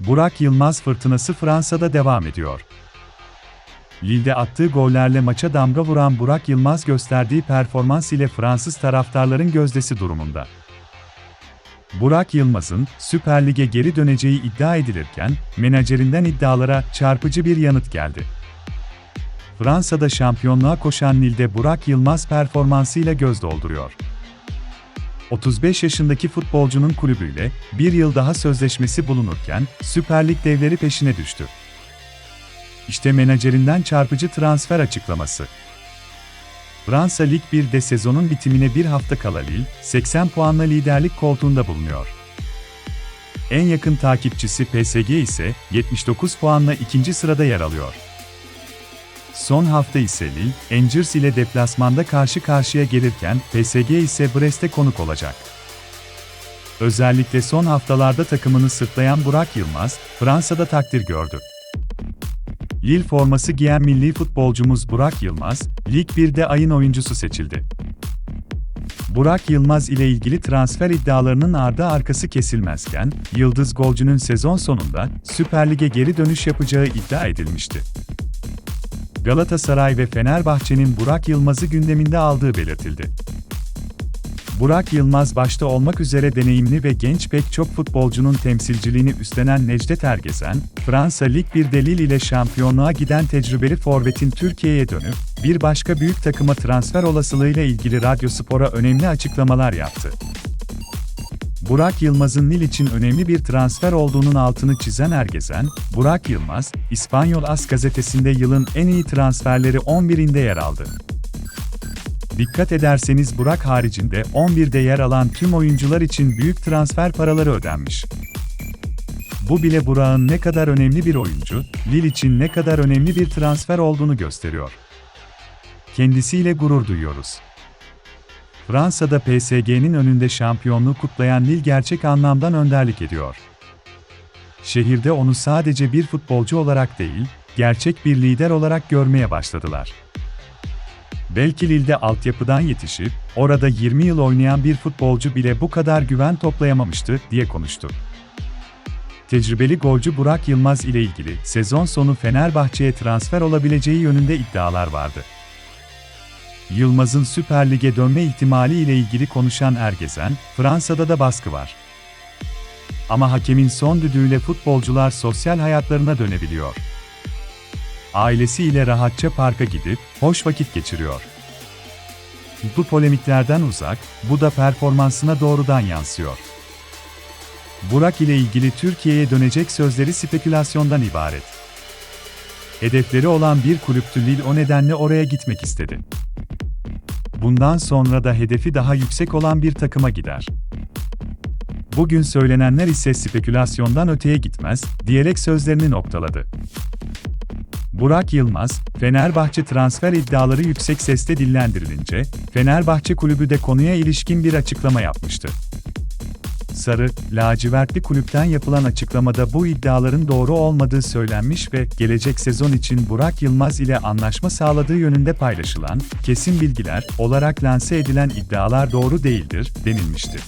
Burak Yılmaz fırtınası Fransa'da devam ediyor. Lille'de attığı gollerle maça damga vuran Burak Yılmaz gösterdiği performans ile Fransız taraftarların gözdesi durumunda. Burak Yılmaz'ın Süper Lig'e geri döneceği iddia edilirken, menajerinden iddialara çarpıcı bir yanıt geldi. Fransa'da şampiyonluğa koşan Lille'de Burak Yılmaz performansıyla göz dolduruyor. 35 yaşındaki futbolcunun kulübüyle bir yıl daha sözleşmesi bulunurken Süper Lig devleri peşine düştü. İşte menajerinden çarpıcı transfer açıklaması. Fransa Lig 1'de sezonun bitimine bir hafta kala Lille, 80 puanla liderlik koltuğunda bulunuyor. En yakın takipçisi PSG ise 79 puanla ikinci sırada yer alıyor. Son hafta ise Lille, Angers ile deplasmanda karşı karşıya gelirken PSG ise Brest'e konuk olacak. Özellikle son haftalarda takımını sırtlayan Burak Yılmaz, Fransa'da takdir gördü. Lille forması giyen milli futbolcumuz Burak Yılmaz, Lig 1'de ayın oyuncusu seçildi. Burak Yılmaz ile ilgili transfer iddialarının ardı arkası kesilmezken, Yıldız golcünün sezon sonunda Süper Lig'e geri dönüş yapacağı iddia edilmişti. Galatasaray ve Fenerbahçe'nin Burak Yılmaz'ı gündeminde aldığı belirtildi. Burak Yılmaz başta olmak üzere deneyimli ve genç pek çok futbolcunun temsilciliğini üstlenen Necdet Ergezen, Fransa Lig 1'de Lille ile şampiyonluğa giden tecrübeli forvetin Türkiye'ye dönüp, bir başka büyük takıma transfer olasılığıyla ilgili Radyo Spor'a önemli açıklamalar yaptı. Burak Yılmaz'ın Lille için önemli bir transfer olduğunun altını çizen Ergezen, Burak Yılmaz, İspanyol As gazetesinde yılın en iyi transferleri 11'inde yer aldı. Dikkat ederseniz Burak haricinde 11'de yer alan tüm oyuncular için büyük transfer paraları ödenmiş. Bu bile Burak'ın ne kadar önemli bir oyuncu, Lille için ne kadar önemli bir transfer olduğunu gösteriyor. Kendisiyle gurur duyuyoruz. Fransa'da PSG'nin önünde şampiyonluğu kutlayan Lille gerçek anlamdan önderlik ediyor. Şehirde onu sadece bir futbolcu olarak değil, gerçek bir lider olarak görmeye başladılar. Belki Lille'de altyapıdan yetişip, orada 20 yıl oynayan bir futbolcu bile bu kadar güven toplayamamıştı, diye konuştu. Tecrübeli golcü Burak Yılmaz ile ilgili sezon sonu Fenerbahçe'ye transfer olabileceği yönünde iddialar vardı. Yılmaz'ın Süper Lig'e dönme ihtimali ile ilgili konuşan Ergezen, Fransa'da da baskı var. Ama hakemin son düdüğüyle futbolcular sosyal hayatlarına dönebiliyor. Ailesiyle rahatça parka gidip hoş vakit geçiriyor. Bu polemiklerden uzak, bu da performansına doğrudan yansıyor. Burak ile ilgili Türkiye'ye dönecek sözleri spekülasyondan ibaret. Hedefleri olan bir kulüptü Lille o nedenle oraya gitmek istedi. Bundan sonra da hedefi daha yüksek olan bir takıma gider. Bugün söylenenler ise spekülasyondan öteye gitmez, diyerek sözlerini noktaladı. Burak Yılmaz, Fenerbahçe transfer iddiaları yüksek sesle dillendirilince, Fenerbahçe kulübü de konuya ilişkin bir açıklama yapmıştı. Sarı, lacivertli kulüpten yapılan açıklamada bu iddiaların doğru olmadığı söylenmiş ve gelecek sezon için Burak Yılmaz ile anlaşma sağladığı yönünde paylaşılan, kesin bilgiler olarak lanse edilen iddialar doğru değildir, denilmişti.